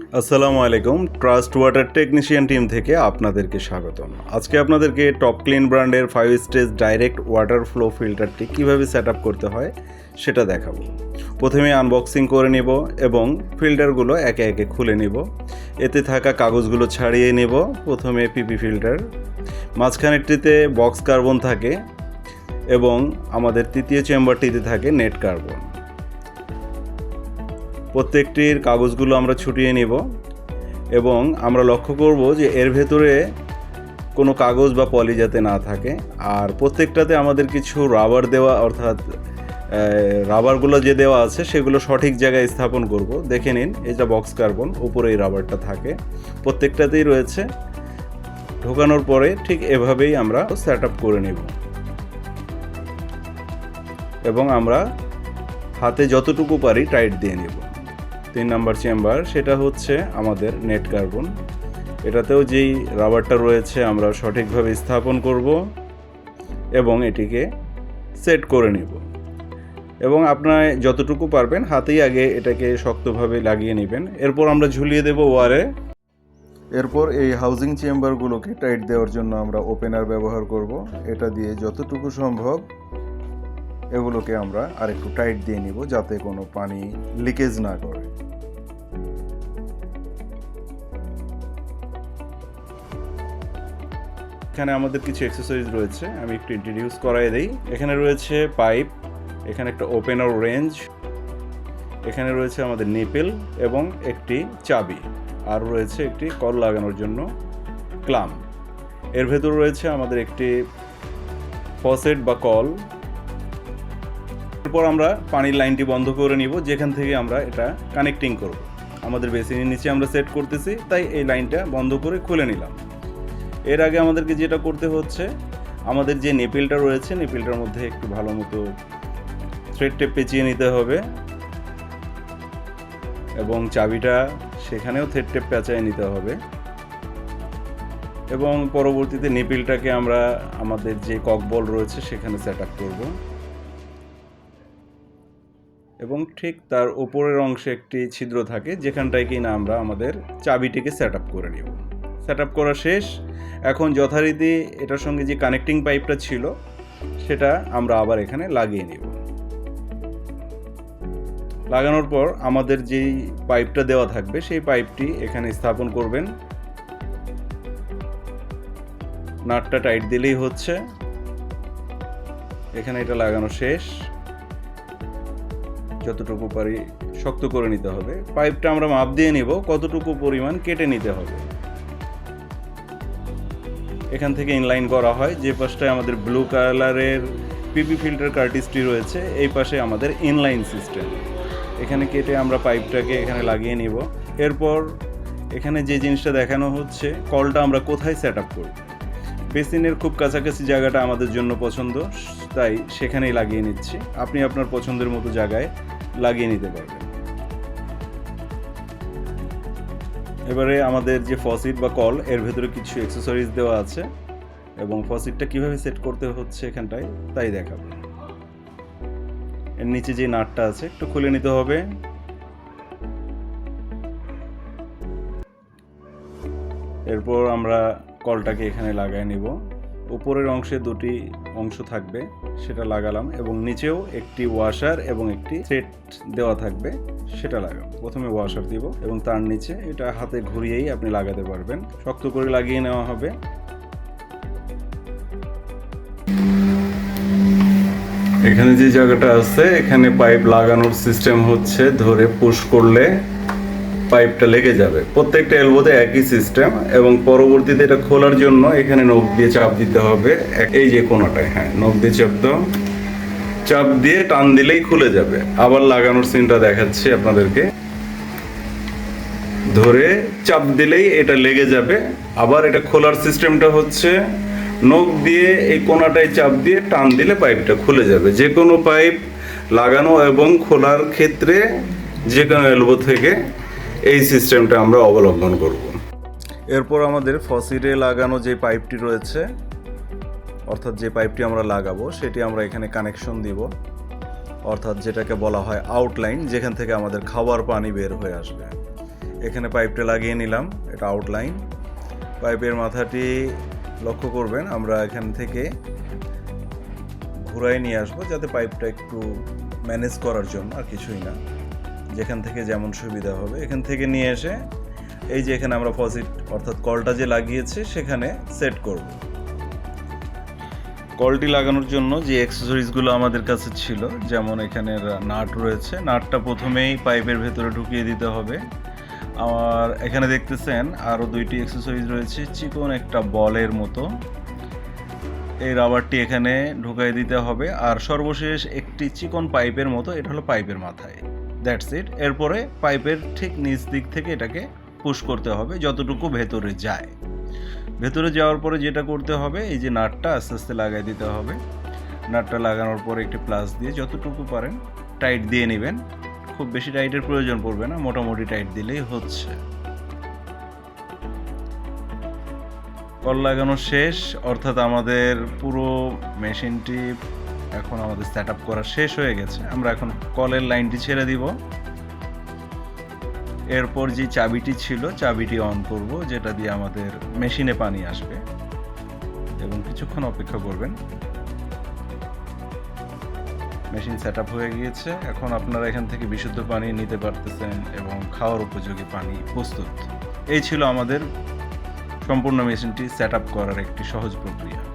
আসসালামু আলাইকুম। Trust water technician team থেকে আপনাদেরকে স্বাগতম। আজকে আপনাদেরকে টপ ক্লিন ব্র্যান্ডের five stage direct water flow ফিল্টারটি কীভাবে সেট করতে হয় সেটা দেখাবো। প্রথমে আনবক্সিং করে নিব এবং ফিল্টারগুলো একে একে খুলে নিব। এতে থাকা কাগজগুলো ছাড়িয়ে নেব, প্রথমে পিপি ফিল্টার মাঝখানেরটিতে বক্স কার্বন থাকে এবং আমাদের তৃতীয় চেম্বারটিতে থাকে নেট কার্বন প্রত্যেকটির কাগজগুলো আমরা ছুটিয়ে নিব এবং আমরা লক্ষ্য করব যে এর ভেতরে কোনো কাগজ বা পলি যাতে না থাকে। আর প্রত্যেকটাতে আমাদের কিছু রাবার দেওয়া, অর্থাৎ রাবারগুলো যে দেওয়া আছে সেগুলো সঠিক জায়গায় স্থাপন করব। দেখে নিন এটা বক্স কার্বন, উপরে এই রাবারটা থাকে। প্রত্যেকটাতেই রয়েছে। ঢোকানোর পরে ঠিক এভাবেই আমরা সেট আপ করে নেব। এবং আমরা হাতে যতটুকু পারি টাইট দিয়ে নেব। তিন নাম্বার চেম্বার, সেটা হচ্ছে আমাদের নেট কার্বন। এটাতেও যেই রাবারটা রয়েছে, আমরা সঠিকভাবে স্থাপন করব এবং এটিকে সেট করে নেব। এবং আপনার যতটুকু পারবেন, হাতেই আগে এটাকে শক্তভাবে লাগিয়ে নেবেন। এরপর আমরা ঝুলিয়ে দেব ওয়ারে এরপর এই হাউজিং চেম্বারগুলোকে টাইট দেওয়ার জন্য আমরা ওপেনার ব্যবহার করব। এটা দিয়ে যতটুকু সম্ভব এগুলোকে আমরা আরেকটু টাইট দিয়ে নিব যাতে কোনো পানি লিকেজ না করে। এখানে আমাদের কিছু এক্সারসাইজ রয়েছে, আমি একটু ইন্ট্রোডিউস করাই দেই। এখানে রয়েছে পাইপ এখানে একটা ওপেনার রেঞ্জ এখানে রয়েছে আমাদের নিপেল এবং একটি চাবি, আর রয়েছে একটি কল লাগানোর জন্য ক্লাম এর ভেতর রয়েছে আমাদের একটি ফসেট বা কল এরপর আমরা পানির লাইনটি বন্ধ করে নিব, যেখান থেকে আমরা এটা কানেক্টিং করব। আমাদের বেসিনের নিচে আমরা সেট করতেছি, তাই এই লাইনটা বন্ধ করে খুলে নিলাম। এর আগে আমাদেরকে যেটা করতে হচ্ছে, আমাদের যে নেপিলটা রয়েছে, নেপিলটার মধ্যে একটু ভালো মতো থ্রেড টেপ পেঁচিয়ে নিতে হবে। এবং চাবিটা সেখানেও থ্রেড টেপ পেঁচায় নিতে হবে। এবং পরবর্তীতে নেপিলটাকে আমরা আমাদের যে ককবল রয়েছে, সেখানে সেট আপ করব। এবং ঠিক তার উপরের অংশে একটি ছিদ্র থাকে, যেখানটায় কি না আমরা আমাদের চাবিটিকে সেট আপ করে নিব। সেট আপ করা শেষ। এখন যথারীতি এটার সঙ্গে যে কানেক্টিং পাইপটা ছিল, সেটা আমরা আবার এখানে লাগিয়ে নিব। লাগানোর পর আমাদের যেই পাইপটা দেওয়া থাকবে, সেই পাইপটি এখানে স্থাপন করবেন। নাটটা টাইট দিলেই হচ্ছে। এখানে এটা লাগানো শেষ। যতটুকু পারি শক্ত করে নিতে হবে। পাইপটা আমরা মাপ দিয়ে নিব, কতটুকু পরিমাণ কেটে নিতে হবে। এখান থেকে ইনলাইন করা হয়, যে পাশটায় আমাদের ব্লু কালারের পিপি ফিল্টার কার্টিসটি রয়েছে, এই পাশে আমাদের ইনলাইন সিস্টেম। এখানে কেটে আমরা পাইপটাকে এখানে লাগিয়ে নিব। এরপর এখানে যে জিনিসটা দেখানো হচ্ছে, কলটা আমরা কোথায় সেট আপ করব? বেসিনের খুব কাছাকাছি জায়গাটা আমাদের জন্য পছন্দ। তাই সেখানেই লাগিয়ে নিচ্ছি। আপনি আপনার পছন্দের মতো জায়গায় লাগিয়ে নিতে পারবেন। এবারে আমাদের যে ফসিট বা কল, এর ভেতরে কিছু অ্যাক্সেসরিজ দেওয়া আছে এবং ফসিটটা কীভাবে সেট করতে হচ্ছে এখানটায় তাই দেখাবো। এর নিচে যে নাটটা আছে, একটু খুলে নিতে হবে। এরপর আমরা কলটাকে এখানে লাগাই নিব। উপরের অংশে দুটি অংশ থাকবে, সেটা লাগালাম এবং নিচেও একটি ওয়াশার এবং একটি সেট দেওয়া থাকবে, সেটা লাগাবো প্রথমে ওয়াশার দিব এবং তার নিচে এটা হাতে ঘুরিয়েই আপনি লাগাতে পারবেন। শক্ত করে লাগিয়ে নেওয়া হবে। এখানে যে জায়গাটা আছে, এখানে পাইপ লাগানোর সিস্টেম হচ্ছে ধরে পুশ করলে পাইপটা লেগে যাবে। প্রত্যেকটা এলবোতে একই সিস্টেম এবং পরবর্তীতে এটা খোলার জন্য এখানে নখ দিয়ে চাপ দিতে হবে। এই যে কোনাটায় হ্যাঁ নখ দিয়ে চাপ দাও। চাপ দিয়ে টান দিলেই খুলে যাবে। আবার লাগানোর সিনটা দেখাচ্ছি আপনাদেরকে। ধরে চাপ দিলেই এটা লেগে যাবে। আবার এটা খোলার সিস্টেমটা হচ্ছে নখ দিয়ে এই কোনাটায় চাপ দিয়ে টান দিলে পাইপটা খুলে যাবে। যে কোনো পাইপ লাগানো এবং খোলার ক্ষেত্রে যে কোনো এলবো থেকে এই সিস্টেমটা আমরা অবলম্বন করব। এরপর আমাদের ফসিরে লাগানো যে পাইপটি রয়েছে, অর্থাৎ যে পাইপটি আমরা লাগাবো, সেটি আমরা এখানে কানেকশন দিব। অর্থাৎ যেটাকে বলা হয় আউটলাইন, যেখান থেকে আমাদের খাবার পানি বের হয়ে আসবে। এখানে পাইপটা লাগিয়ে নিলাম, এটা আউটলাইন। পাইপের মাথাটি লক্ষ্য করবেন, আমরা এখান থেকে ঘুরাই নিয়ে আসব, যাতে পাইপটা একটু ম্যানেজ করার জন্য আর কিছুই না। যেখান থেকে যেমন সুবিধা হবে, এখান থেকে নিয়ে এসে এই যে এখানে আমরা ফসিট অর্থাৎ কলটা যে লাগিয়েছি, সেখানে সেট করব। কলটি লাগানোর জন্য যে অ্যাক্সেসরিজগুলো আমাদের কাছে ছিল, যেমন এখানে নাট রয়েছে। নাটটা প্রথমেই পাইপের ভেতরে ঢুকিয়ে দিতে হবে। আর এখানে দেখতেছেন আরও দুইটি অ্যাক্সেসরিজ রয়েছে, চিকন একটা বলের মতো। এই রাবারটি এখানে ঢুকাই দিতে হবে। আর সর্বশেষ একটি চিকন পাইপের মতো, এটা হলো পাইপের মাথায়। That's it. এরপরে পাইপের ঠিক নিচ দিক থেকে এটাকে পুশ করতে হবে যতটুকু ভেতরে যায়। ভেতরে যাওয়ার পরে যেটা করতে হবে, এই যে নাটটা আস্তে আস্তে লাগাই দিতে হবে। নাটটা লাগানোর পরে একটি প্লাস দিয়ে যতটুকু পারেন টাইট দিয়ে নেবেন। খুব বেশি টাইটের প্রয়োজন পড়বে না, মোটামুটি টাইট দিলেই হচ্ছে। কল লাগানো শেষ, অর্থাৎ আমাদের পুরো মেশিনটি এখন আমাদের সেট আপ করা শেষ হয়ে গেছে। আমরা এখন কলের লাইনটি ছেড়ে দিব। এরপর যে চাবিটি ছিল, চাবিটি অন করব, যেটা দিয়ে আমাদের মেশিনে পানি আসবে। এবং কিছুক্ষণ অপেক্ষা করবেন। মেশিন সেট হয়ে গিয়েছে। এখন আপনারা এখান থেকে বিশুদ্ধ পানি নিতে পারতেছেন এবং খাওয়ার উপযোগী পানি প্রস্তুত। এই ছিল আমাদের সম্পূর্ণ মেশিনটি সেট করার একটি সহজ প্রক্রিয়া।